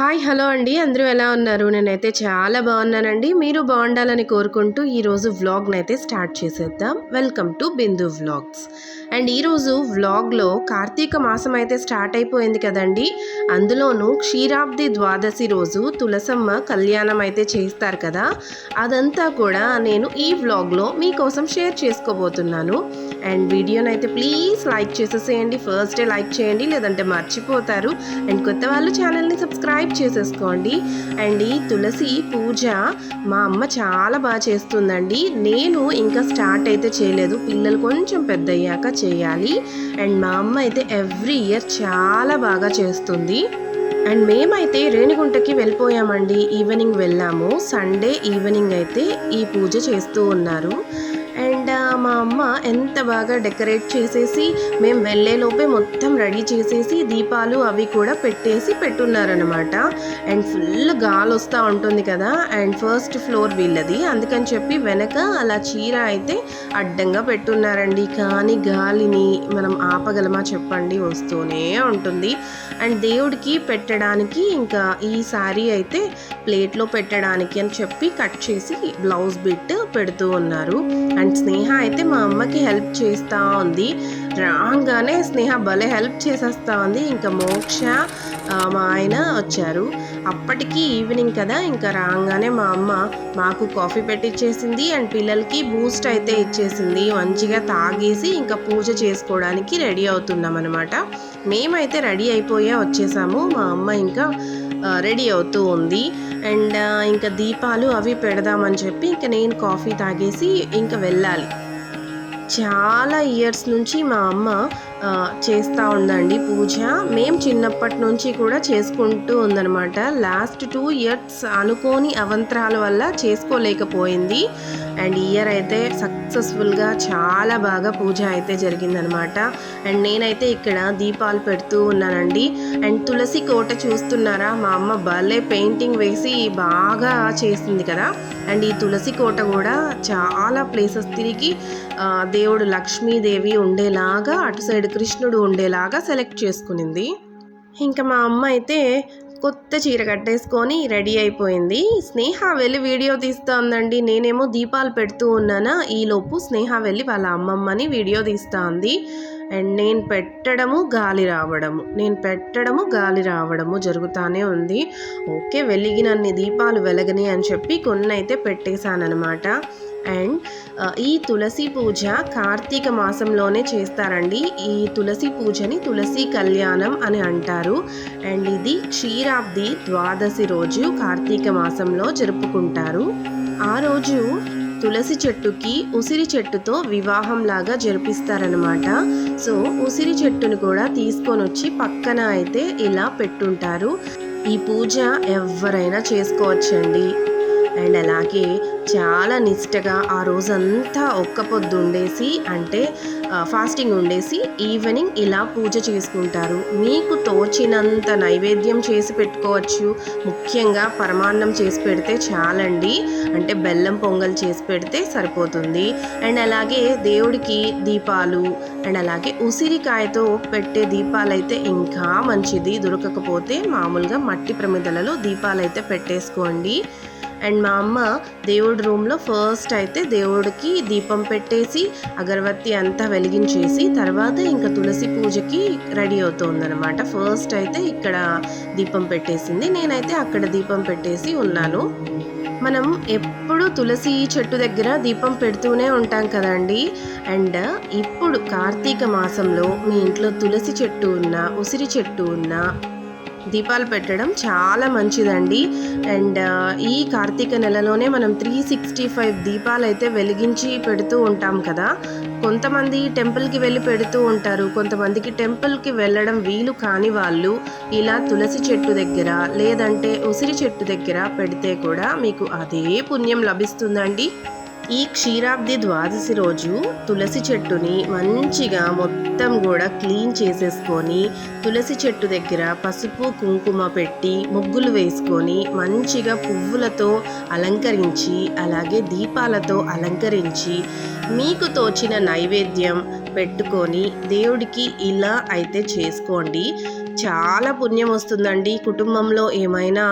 Hi hello అండి. అందరూ ఎలా ఉన్నారు? నేనైతే చాలా బాగున్నానండి. మీరు బాగుండాలని కోరుకుంటూ ఈరోజు వ్లాగ్ని అయితే స్టార్ట్ చేసేద్దాం. Welcome to Bindu vlogs. And ఈరోజు వ్లాగ్లో కార్తీక మాసం అయితే స్టార్ట్ అయిపోయింది కదండి. అందులోనూ క్షీరాబ్ది ద్వాదశి రోజు తులసమ్మ కళ్యాణం అయితే చేస్తారు కదా. అదంతా కూడా నేను ఈ వ్లాగ్లో మీకోసం షేర్ చేసుకోబోతున్నాను. అండ్ వీడియోని అయితే ప్లీజ్ లైక్ చేసేసేయండి ఫస్ట్ డే లైక్ చేయండి లేదంటే మర్చిపోతారు. అండ్ కొత్త వాళ్ళు ఛానల్ని సబ్స్క్రైబ్ చేసేసుకోండి. అండ్ ఈ తులసి పూజ మా అమ్మ చాలా బాగా చేస్తుందండి. నేను ఇంకా స్టార్ట్ అయితే చేయలేదు. పిల్లలు కొంచెం పెద్ద అయ్యాక చేయాలి. అండ్ మా అమ్మ అయితే ఎవ్రీ ఇయర్ చాలా బాగా చేస్తుంది. అండ్ మేమైతే రేణిగుంటకి వెళ్ళిపోయామండి. ఈవినింగ్ వెళ్ళాము. సండే ఈవినింగ్ అయితే ఈ పూజ చేస్తూ ఉన్నారు. అమ్మ ఎంత బాగా డెకరేట్ చేసేసి మేము వెళ్ళేలోపే మొత్తం రెడీ చేసేసి దీపాలు అవి కూడా పెట్టేసి పెట్టున్నారనమాట అండ్ ఫుల్ గాలి వస్తూ ఉంటుంది కదా అండ్ ఫస్ట్ ఫ్లోర్ వీళ్ళది. అందుకని చెప్పి వెనక అలా చీర అయితే అడ్డంగా పెట్టున్నారండి. కానీ గాలిని మనం ఆపగలమా చెప్పండి వస్తూనే ఉంటుంది. అండ్ దేవుడికి పెట్టడానికి ఇంకా ఈ శారీ అయితే ప్లేట్లో పెట్టడానికి అని చెప్పి కట్ చేసి బ్లౌజ్ బిట్ పెడుతూ ఉన్నారు. అండ్ స్నేహ అయితే మా అమ్మకి హెల్ప్ చేస్తూ ఉంది. రాగానే స్నేహ భలే హెల్ప్ చేసేస్తూ ఉంది. ఇంకా మోక్ష మా ఆయన వచ్చారు. అప్పటికి ఈవినింగ్ కదా ఇంకా రాగానే మా అమ్మ మాకు కాఫీ పెట్టిచ్చేసింది అండ్ పిల్లలకి బూస్ట్ అయితే ఇచ్చేసింది. మంచిగా తాగేసి ఇంకా పూజ చేసుకోవడానికి రెడీ అవుతున్నాం అనమాట మేమైతే రెడీ అయిపోయే వచ్చేసాము. మా అమ్మ ఇంకా రెడీ అవుతూ ఉంది. అండ్ ఇంకా దీపాలు అవి పెడదామని చెప్పి ఇంకా నేను కాఫీ తాగేసి ఇంకా వెళ్ళాలి. చాలా ఇయర్స్ నుంచి మా అమ్మ చేస్తూ ఉందండి పూజ. మేము చిన్నప్పటి నుంచి కూడా చేసుకుంటూ ఉందన్నమాట. లాస్ట్ టూ ఇయర్స్ అనుకోని అవంతరాల వల్ల చేసుకోలేకపోయింది. అండ్ ఇయర్ అయితే సక్సెస్ఫుల్గా చాలా బాగా పూజ అయితే జరిగిందనమాట అండ్ నేనైతే ఇక్కడ దీపాలు పెడుతూ ఉన్నానండి. అండ్ తులసి కోట చూస్తున్నారా? మా అమ్మ భలే పెయింటింగ్ వేసి బాగా చేసింది కదా. అండ్ ఈ తులసి కోట కూడా చాలా ప్లేసెస్ తిరిగి దేవుడు లక్ష్మీదేవి ఉండేలాగా అటు సైడ్ కృష్ణుడు ఉండేలాగా సెలెక్ట్ చేసుకునింది. ఇంకా మా అమ్మ అయితే కొత్త చీర కట్టేసుకొని రెడీ అయిపోయింది. స్నేహ వెళ్ళి వీడియో తీస్తోందండి. నేనేమో దీపాలు పెడుతూ ఉన్నానా? ఈలోపు స్నేహ వెళ్ళి వాళ్ళ అమ్మమ్మని వీడియో తీస్తూ ఉంది అండ్ నేను పెట్టడము గాలి రావడము. నేను పెట్టడము గాలి రావడము జరుగుతూనే ఉంది. ఓకే వెలిగినన్ని దీపాలు వెలగని అని చెప్పి కొన్ని అయితే పెట్టేశానమాట అండ్ uh, ఈ తులసి పూజ కార్తీక మాసంలోనే చేస్తారండి. ఈ తులసి పూజని తులసి కళ్యాణం అని అంటారు. అండ్ ఇది క్షీరాబ్ది ద్వాదశి రోజు కార్తీక మాసంలో జరుపుకుంటారు. ఆ రోజు తులసి చెట్టుకి ఉసిరి చెట్టుతో వివాహం లాగా జరిపిస్తారనమాట సో ఉసిరి చెట్టును కూడా తీసుకొని వచ్చి పక్కన అయితే ఇలా పెట్టుంటారు. ఈ పూజ ఎవరైనా చేసుకోవచ్చండి. అండ్ అలాగే చాలా నిష్టగా ఆ రోజంతా ఒక్క పొద్దు ఉండేసి అంటే ఫాస్టింగ్ ఉండేసి ఈవినింగ్ ఇలా పూజ చేసుకుంటారు. మీకు తోచినంత నైవేద్యం చేసి పెట్టుకోవచ్చు. ముఖ్యంగా పరమాన్నం చేసి పెడితే చాలండి. అంటే బెల్లం పొంగల్ చేసి పెడితే సరిపోతుంది. అండ్ అలాగే దేవుడికి దీపాలు అండ్ అలాగే ఉసిరికాయతో పెట్టే దీపాలు అయితే ఇంకా మంచిది. దొరకకపోతే మామూలుగా మట్టి ప్రమిదలలో దీపాలు అయితే పెట్టేసుకోండి. అండ్ మా అమ్మ దేవుడి రూమ్లో ఫస్ట్ అయితే దేవుడికి దీపం పెట్టేసి అగరబత్తి అంతా వెలిగించేసి తర్వాత ఇంకా తులసి పూజకి రెడీ అవుతుందనమాట ఫస్ట్ అయితే ఇక్కడ దీపం పెట్టేసింది. నేనైతే అక్కడ దీపం పెట్టేసి ఉన్నాను. మనం ఎప్పుడు తులసి చెట్టు దగ్గర దీపం పెడుతూనే ఉంటాం కదండి. అండ్ ఇప్పుడు కార్తీక మాసంలో మీ ఇంట్లో తులసి చెట్టు ఉన్నా ఉసిరి చెట్టు ఉన్నా దీపాలు పెట్టడం చాలా మంచిదండి. అండ్ ఈ కార్తీక నెలలోనే మనం త్రీ సిక్స్టీ ఫైవ్ దీపాలు అయితే వెలిగించి పెడుతూ ఉంటాం కదా. కొంతమంది టెంపుల్కి వెళ్ళి పెడుతూ ఉంటారు. కొంతమందికి టెంపుల్కి వెళ్ళడం వీలు కాని వాళ్ళు ఇలా తులసి చెట్టు దగ్గర లేదంటే ఉసిరి చెట్టు దగ్గర పెడితే కూడా మీకు అదే పుణ్యం లభిస్తుందండి. ఈ క్షీరాబ్ది ద్వాదశి రోజు తులసి చెట్టుని మంచిగా మొత్తం కూడా క్లీన్ చేసేసుకొని తులసి చెట్టు దగ్గర పసుపు కుంకుమ పెట్టి ముగ్గులు వేసుకొని మంచిగా పువ్వులతో అలంకరించి అలాగే దీపాలతో అలంకరించి మీకు తోచిన నైవేద్యం పెట్టుకొని దేవుడికి ఇలా అయితే చేసుకోండి. చాలా పుణ్యం వస్తుందండి. కుటుంబంలో ఏమైనా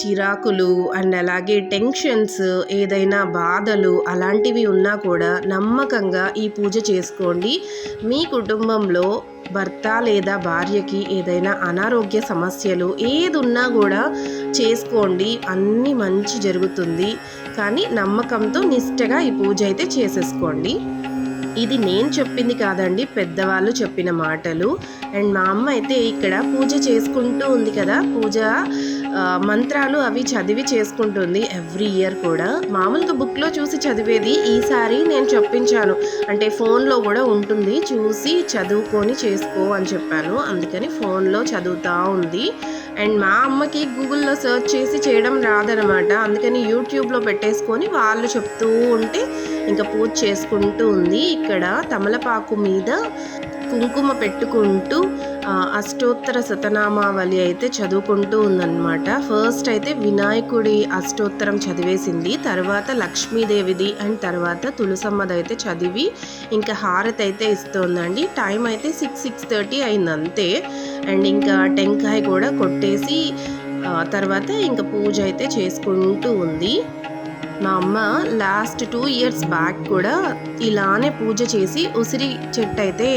చిరాకులు అండ్ అలాగే టెన్షన్స్ ఏదైనా బాధలు అలాంటివి ఉన్నా కూడా నమ్మకంగా ఈ పూజ చేసుకోండి. మీ కుటుంబంలో భర్త లేదా భార్యకి ఏదైనా అనారోగ్య సమస్యలు ఏది ఉన్నా కూడా చేసుకోండి. అన్నీ మంచి జరుగుతుంది. కానీ నమ్మకంతో నిష్టగా ఈ పూజ అయితే చేసేసుకోండి. ఇది నేను చెప్పింది కాదండి పెద్దవాళ్ళు చెప్పిన మాటలు. అండ్ మా అమ్మ అయితే ఇక్కడ పూజ చేసుకుంటూ ఉంది కదా పూజ మంత్రాలు అవి చదివి చేసుకుంటుంది ఎవ్రీ ఇయర్ కూడా. మామూలుగా బుక్లో చూసి చదివేది ఈసారి నేను చెప్పించాను. అంటే ఫోన్లో కూడా ఉంటుంది చూసి చదువుకొని చేసుకో అని చెప్పాను. అందుకని ఫోన్లో చదువుతూ ఉంది. అండ్ మా అమ్మకి గూగుల్లో సెర్చ్ చేసి చేయడం రాదనమాట. అందుకని యూట్యూబ్లో పెట్టేసుకొని వాళ్ళు చెప్తూ ఉంటే ఇంకా పూజ చేసుకుంటూ ఉంది. ఇక్కడ తమలపాకు మీద కుంకుమ పెట్టుకుంటూ అష్టోత్తర శతనామావళి అయితే చదువుకుంటూ ఉందన్నమాట. ఫస్ట్ అయితే వినాయకుడి అష్టోత్తరం చదివేసింది తర్వాత లక్ష్మీదేవిది అండ్ తర్వాత తులసమ్మది అయితే చదివి ఇంకా హారతి అయితే ఇస్తోందండి. టైం అయితే సిక్స్ సిక్స్ థర్టీ అయింది అంతే అండ్ ఇంకా టెంకాయ కూడా కొట్టేసి తర్వాత ఇంకా పూజ అయితే చేసుకుంటూ ఉంది. మా అమ్మ లాస్ట్ టూ ఇయర్స్ బ్యాక్ కూడా ఇలానే పూజ చేసి ఉసిరి చెట్టు అయితే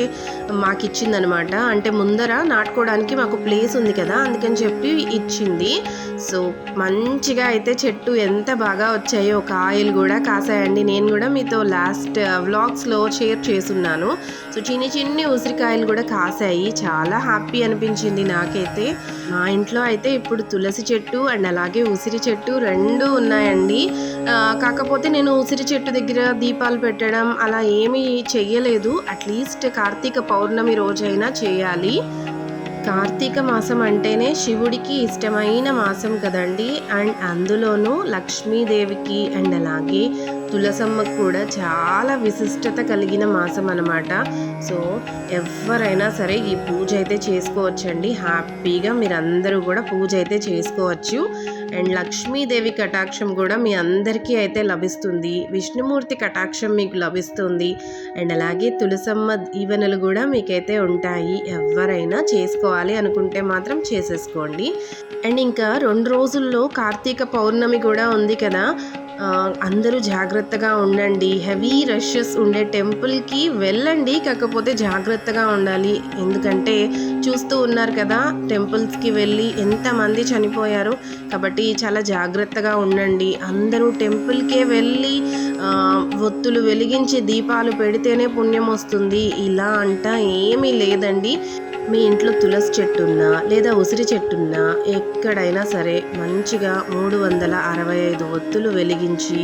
మాకు ఇచ్చిందనమాట అంటే ముందర నాటుకోవడానికి మాకు ప్లేస్ ఉంది కదా అందుకని చెప్పి ఇచ్చింది. సో మంచిగా అయితే చెట్టు ఎంత బాగా వచ్చాయో కాయలు కూడా కాసాయండి. నేను కూడా మీతో లాస్ట్ వ్లాగ్స్లో షేర్ చేస్తున్నాను. సో చిన్ని చిన్ని ఉసిరికాయలు కూడా కాసాయి. చాలా హ్యాపీ అనిపించింది నాకైతే. మా ఇంట్లో అయితే ఇప్పుడు తులసి చెట్టు అండ్ అలాగే ఉసిరి చెట్టు రెండు ఉన్నాయండి. Uh, కాకపోతే నేను ఉసిరి చెట్టు దగ్గర దీపాలు పెట్టడం అలా ఏమీ చెయ్యలేదు. అట్లీస్ట్ కార్తీక పౌర్ణమి రోజైనా చేయాలి. కార్తీక మాసం అంటేనే శివుడికి ఇష్టమైన మాసం కదండి. అండ్ అందులోనూ లక్ష్మీదేవికి అండ్ అలాగే తులసమ్మకు కూడా చాలా విశిష్టత కలిగిన మాసం అనమాట సో ఎవరైనా సరే ఈ పూజ అయితే చేసుకోవచ్చండి. హ్యాపీగా మీరందరూ కూడా పూజ అయితే చేసుకోవచ్చు. అండ్ లక్ష్మీదేవి కటాక్షం కూడా మీ అందరికీ అయితే లభిస్తుంది. విష్ణుమూర్తి కటాక్షం మీకు లభిస్తుంది. అండ్ అలాగే తులసమ్మ దీవెనలు కూడా మీకైతే ఉంటాయి. ఎవరైనా చేసుకోవాలి అనుకుంటే మాత్రం చేసేసుకోండి. అండ్ ఇంకా రెండు రోజుల్లో కార్తీక పౌర్ణమి కూడా ఉంది కదా. అందరూ జాగ్రత్తగా ఉండండి. హెవీ రషెస్ ఉండే టెంపుల్కి వెళ్ళండి. కాకపోతే జాగ్రత్తగా ఉండాలి. ఎందుకంటే చూస్తూ ఉన్నారు కదా టెంపుల్స్కి వెళ్ళి ఎంతమంది చనిపోయారు. కాబట్టి చాలా జాగ్రత్తగా ఉండండి. అందరూ టెంపుల్కే వెళ్ళి ఒత్తులు వెలిగించి దీపాలు పెడితేనే పుణ్యం వస్తుంది. ఇలా అంట ఏమీ లేదండి. మీ ఇంట్లో తులసి చెట్టున్నా లేదా ఉసిరి చెట్టున్నా ఎక్కడైనా సరే మంచిగా మూడు వందల అరవై ఐదు ఒత్తులు వెలిగించి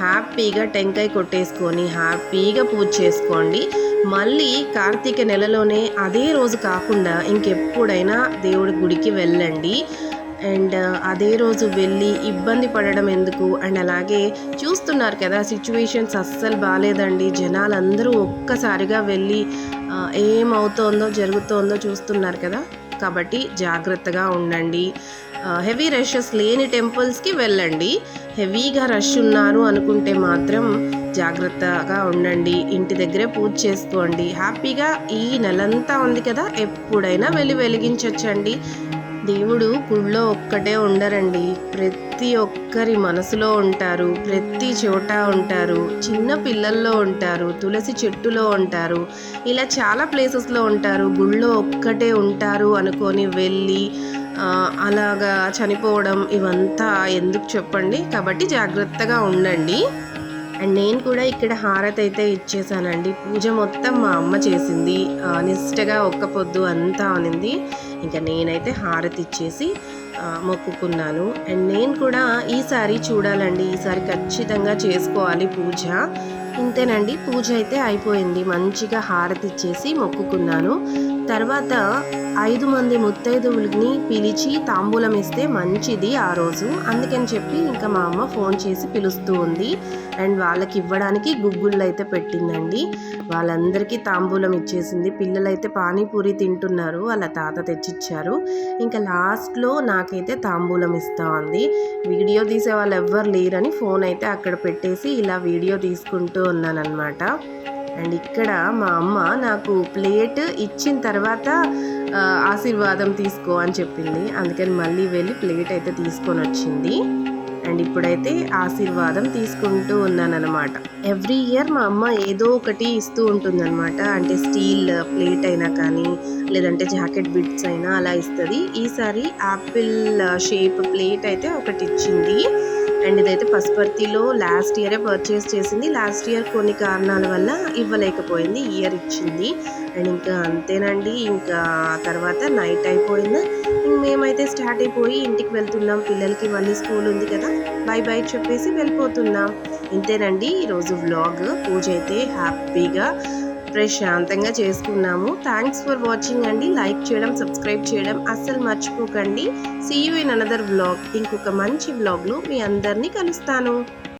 హ్యాపీగా టెంకాయ కొట్టేసుకొని హ్యాపీగా పూజ చేసుకోండి. మళ్ళీ కార్తీక నెలలోనే అదే రోజు కాకుండా ఇంకెప్పుడైనా దేవుడి గుడికి వెళ్ళండి. అండ్ అదే రోజు వెళ్ళి ఇబ్బంది పడడం ఎందుకు? అండ్ అలాగే చూస్తున్నారు కదా సిచ్యువేషన్స్ అస్సలు బాగాలేదండి జనాలందరూ ఒక్కసారిగా వెళ్ళి ఏమవుతోందో జరుగుతోందో చూస్తున్నారు కదా. కాబట్టి జాగ్రత్తగా ఉండండి. హెవీ రషెస్ లేని టెంపుల్స్కి వెళ్ళండి. హెవీగా రష్ ఉన్నారు అనుకుంటే మాత్రం జాగ్రత్తగా ఉండండి. ఇంటి దగ్గరే పూజ చేసుకోండి. హ్యాపీగా ఈ నెలంతా ఉంది కదా ఎప్పుడైనా వెళ్ళి వెలిగించవచ్చండి దేవుడు గుళ్ళో ఒక్కటే ఉండరండి. ప్రతి ఒక్కరి మనసులో ఉంటారు. ప్రతి చోట ఉంటారు. చిన్న పిల్లల్లో ఉంటారు. తులసి చెట్టులో ఉంటారు. ఇలా చాలా ప్లేసెస్లో ఉంటారు. గుళ్ళో ఒక్కటే ఉంటారు అనుకొని వెళ్ళి అలాగా చనిపోవడం ఇవంతా ఎందుకు చెప్పండి? కాబట్టి జాగ్రత్తగా ఉండండి. అండ్ నేను కూడా ఇక్కడ హారతి అయితే ఇచ్చేసానండి. పూజ మొత్తం మా అమ్మ చేసింది. నిష్టగా ఒక్క పొద్దు అంతా అనింది. ఇంకా నేనైతే హారతి ఇచ్చేసి మొక్కుకున్నాను. అండ్ నేను కూడా ఈసారి చూడాలండి. ఈసారి ఖచ్చితంగా చేసుకోవాలి పూజ. ఇంతేనండి. పూజ అయితే అయిపోయింది. మంచిగా హారతి ఇచ్చేసి మొక్కుకున్నాను. తర్వాత ఐదు మంది ముత్తైదువులని పిలిచి తాంబూలం ఇస్తే మంచిది ఆ రోజు. అందుకని చెప్పి ఇంకా మా అమ్మ ఫోన్ చేసి పిలుస్తూ ఉంది. అండ్ వాళ్ళకి ఇవ్వడానికి గుగ్గుళ్ళు అయితే పెట్టిందండి. వాళ్ళందరికీ తాంబూలం ఇచ్చేసింది. పిల్లలైతే పానీపూరి తింటున్నారు. వాళ్ళ తాత తెచ్చిచ్చారు. ఇంకా లాస్ట్లో నాకైతే తాంబూలం ఇస్తా ఉంది. వీడియో తీసే వాళ్ళు ఎవ్వరు లేరని ఫోన్ అయితే అక్కడ పెట్టేసి ఇలా వీడియో తీసుకుంటూ ఉన్నానన్నమాట. అండ్ ఇక్కడ మా అమ్మ నాకు ప్లేట్ ఇచ్చిన తర్వాత ఆశీర్వాదం తీసుకో అని చెప్పింది. అందుకని మళ్ళీ వెళ్ళి ప్లేట్ అయితే తీసుకొని వచ్చింది. అండ్ ఇప్పుడైతే ఆశీర్వాదం తీసుకుంటూ ఉన్నానన్నమాట. ఎవ్రీ ఇయర్ మా అమ్మ ఏదో ఒకటి ఇస్తూ ఉంటుందన్నమాట. అంటే స్టీల్ ప్లేట్ అయినా కానీ లేదంటే జాకెట్ బిట్స్ అయినా అలా ఇస్తుంది. ఈసారి యాపిల్ షేప్ ప్లేట్ అయితే ఒకటి ఇచ్చింది. అండ్ ఇదైతే పసుపర్తిలో లాస్ట్ ఇయరే పర్చేస్ చేసింది. లాస్ట్ ఇయర్ కొన్ని కారణాల వల్ల ఇవ్వలేకపోయింది. ఇయర్ ఇచ్చింది. అండ్ ఇంకా అంతేనండి. ఇంకా తర్వాత నైట్ అయిపోయింది. ఇంక మేమైతే స్టార్ట్ అయిపోయి ఇంటికి వెళ్తున్నాం. పిల్లలకి మళ్ళీ స్కూల్ ఉంది కదా. బై బై చెప్పేసి వెళ్ళిపోతున్నాం. ఇంతేనండి ఈరోజు వ్లాగ్ పూజ అయితే హ్యాపీగా ప్రశాంతంగా చేసుకున్నాము. థ్యాంక్స్ ఫర్ వాచింగ్ అండి. లైక్ చేయడం సబ్స్క్రైబ్ చేయడం అస్సలు మర్చిపోకండి. See you in another vlog ఇంకొక మంచి బ్లాగ్లో మీ అందరినీ కలుస్తాను.